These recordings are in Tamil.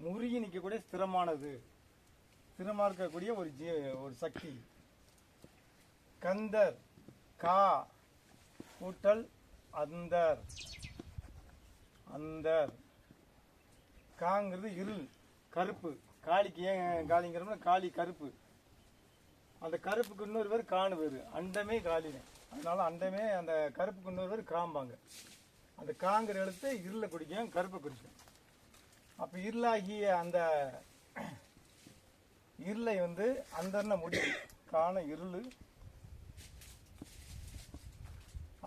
முருகி நிற்கக்கூடிய ஸ்திரமானது. ஸ்திரமாக இருக்கக்கூடிய ஒரு ஜீ ஒரு சக்தி. கந்தர் கா கூட்டல் அந்தர். அந்தர். காங்கிறது இருள் கருப்பு. காளிக்கு ஏன் காளிங்கிறோம்னா காளி கருப்பு. அந்த கருப்புக்கு இன்னொரு பேர் காணு பேர். அண்டமே காளினே. அதனால அண்டமே அந்த கருப்புக்கு இன்னொரு பேர் காம்பாங்க அந்த காங்கிற எழுத்து இருளை குடிக்கும் கருப்பை குடிக்கும். அப்போ இருளாகிய அந்த இருளை வந்து அந்தர்ண முடிவு காண இருள்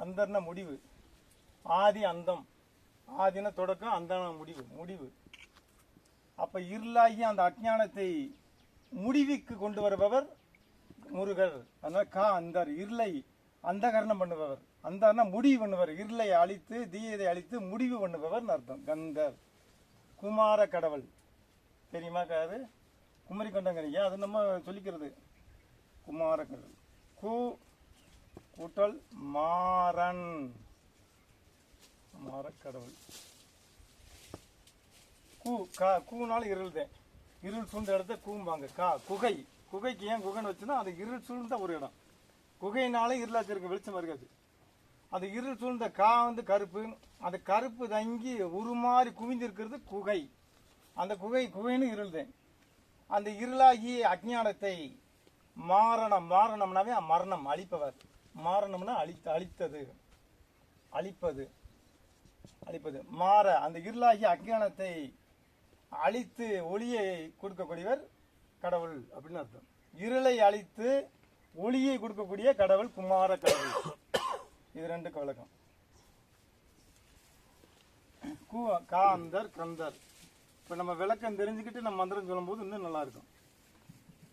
அந்தர்ண முடிவு ஆதி அந்தம். ஆதின தொடக்கம் அந்தன முடிவு முடிவு. அப்போ இருளாகி அந்த அஜானத்தை முடிவுக்கு கொண்டு வருபவர் முருகர். அதனால் கா அந்தர் இருளை அந்தகரணம் பண்ணுபவர். அந்தர்னா முடிவு பண்ணுபவர். இருளை அழித்து தீயதை அழித்து முடிவு பண்ணுபவர் அர்த்தம். கந்தர். குமார கடவுள். தெரியுமா காது? குமரி கொண்டங்கனியா அது நம்ம சொல்லிக்கிறது. குமார கடவுள். கு கூட்டல் மாறன். மாறக்கடவுள் கூ கா கூனாலும் இருள் தான். இருள் சூழ்ந்த இடத்த கூம்பாங்க. கா குகை. குகைக்கு ஏன் குகைன்னு வச்சுன்னா அது இருள் சூழ்ந்த ஒரு இடம். குகையினாலே இருளாச்சிருக்கு வெளிச்சம் இருக்காது அந்த இருள் சூழ்ந்த கா வந்து கருப்பு. அந்த கருப்பு தங்கி உருமாறி குவிந்திருக்கிறது குகை. அந்த குகை குகைன்னு இருள் தான் அந்த இருளாகி அஜ்ஞானத்தை மாரணம் மாரணம்னாவே மரணம் அழிப்பவர். மாரணம்னா அழித்த அழித்தது. அழிப்பது. அழிப்பது. மாற அந்த இருளாகி அஜ்ஞானத்தை அழித்து ஒளியை கொடுக்கக்கூடியவர் கடவுள் அப்படின்னு அர்த்தம். இருளை அழித்து ஒளியை கொடுக்கக்கூடிய கடவுள் குமார கடவுள். இது ரெண்டுக்கு விளக்கம் கு காந்தர் கந்தர். இப்போ நம்ம விளக்கம் தெரிஞ்சுக்கிட்டு நம்ம மந்திரம் சொல்லும்போது இன்னும் நல்லா இருக்கும்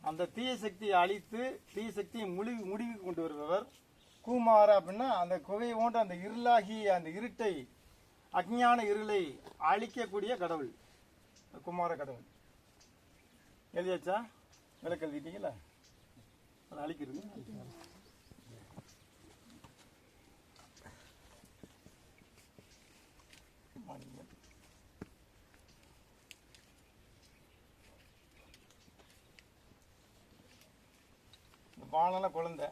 அந்த தீய சக்தியை அழித்து தீய சக்தியை முடிவு முடிவுக்கு கொண்டு வருபவர் கூமார அப்படின்னா அந்த குகையை போன்ற அந்த இருளாகி அந்த இருட்டை அக்ஞான இருளை அழிக்கக்கூடிய கடவுள். குமார கடவுள். எழுதியாச்சா? விளக்கு எழுதிட்டீங்களா? அதை அழிக்கிறது. பாலன குழந்தை.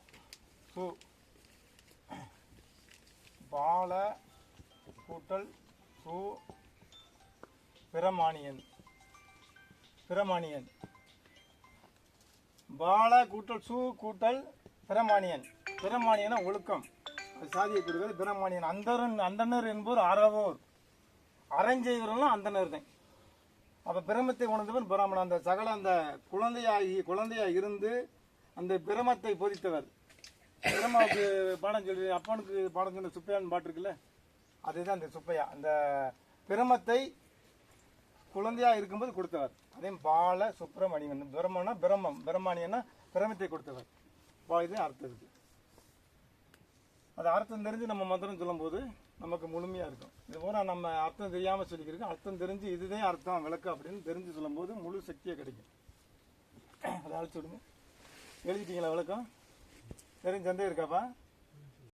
சு பால கூட்டல் சு பிரமானியன் பிரமாணியன். பால கூட்டல் சு கூட்டல் பிரமானியன் பிரமானியன ஒழுக்கம். சாதியை கொடுக்கிறது பிரமானியன் அந்தரன் அந்தனர் என்போர் அறவோர். அறஞ்செய்வரெல்லாம் அந்தனர் தான் அப்போ பிரமத்தை உணர்ந்தவன் பிராமணன். அந்த சகல அந்த குழந்தையாகி குழந்தையாக இருந்து அந்த பிரமத்தை போதித்தவர். பிரமாவுக்கு பாடம் சொல்லி அப்பனுக்கு பாடம் சொன்ன சுப்பையான்னு பாட்டு இருக்குல்ல? அதுதான் அந்த சுப்பையா. அந்த பிரமத்தை குழந்தையா இருக்கும்போது கொடுத்தவர். அதே பால சுப்பிரமணியன். பிரம்மனா பிரம்மம். பிரமாணியன்னா பிரமத்தை கொடுத்தவர். வா இது அர்த்தம் இருக்கு அது அர்த்தம் தெரிஞ்சு நம்ம மந்திரம் சொல்லும்போது நமக்கு முழுமையாக இருக்கும். இது போல நம்ம அர்த்தம் தெரியாமல் சொல்லிக்கிறோம் அர்த்தம் தெரிஞ்சு இதுதான் அர்த்தம் விளக்கு அப்படின்னு தெரிஞ்சு சொல்லும்போது முழு சக்தியாக கிடைக்கும். அதை அழைச்சி விடுங்க. எழுதிட்டீங்களா விளக்கம்? தெரிஞ்ச சந்தேகம் இருக்காப்பா?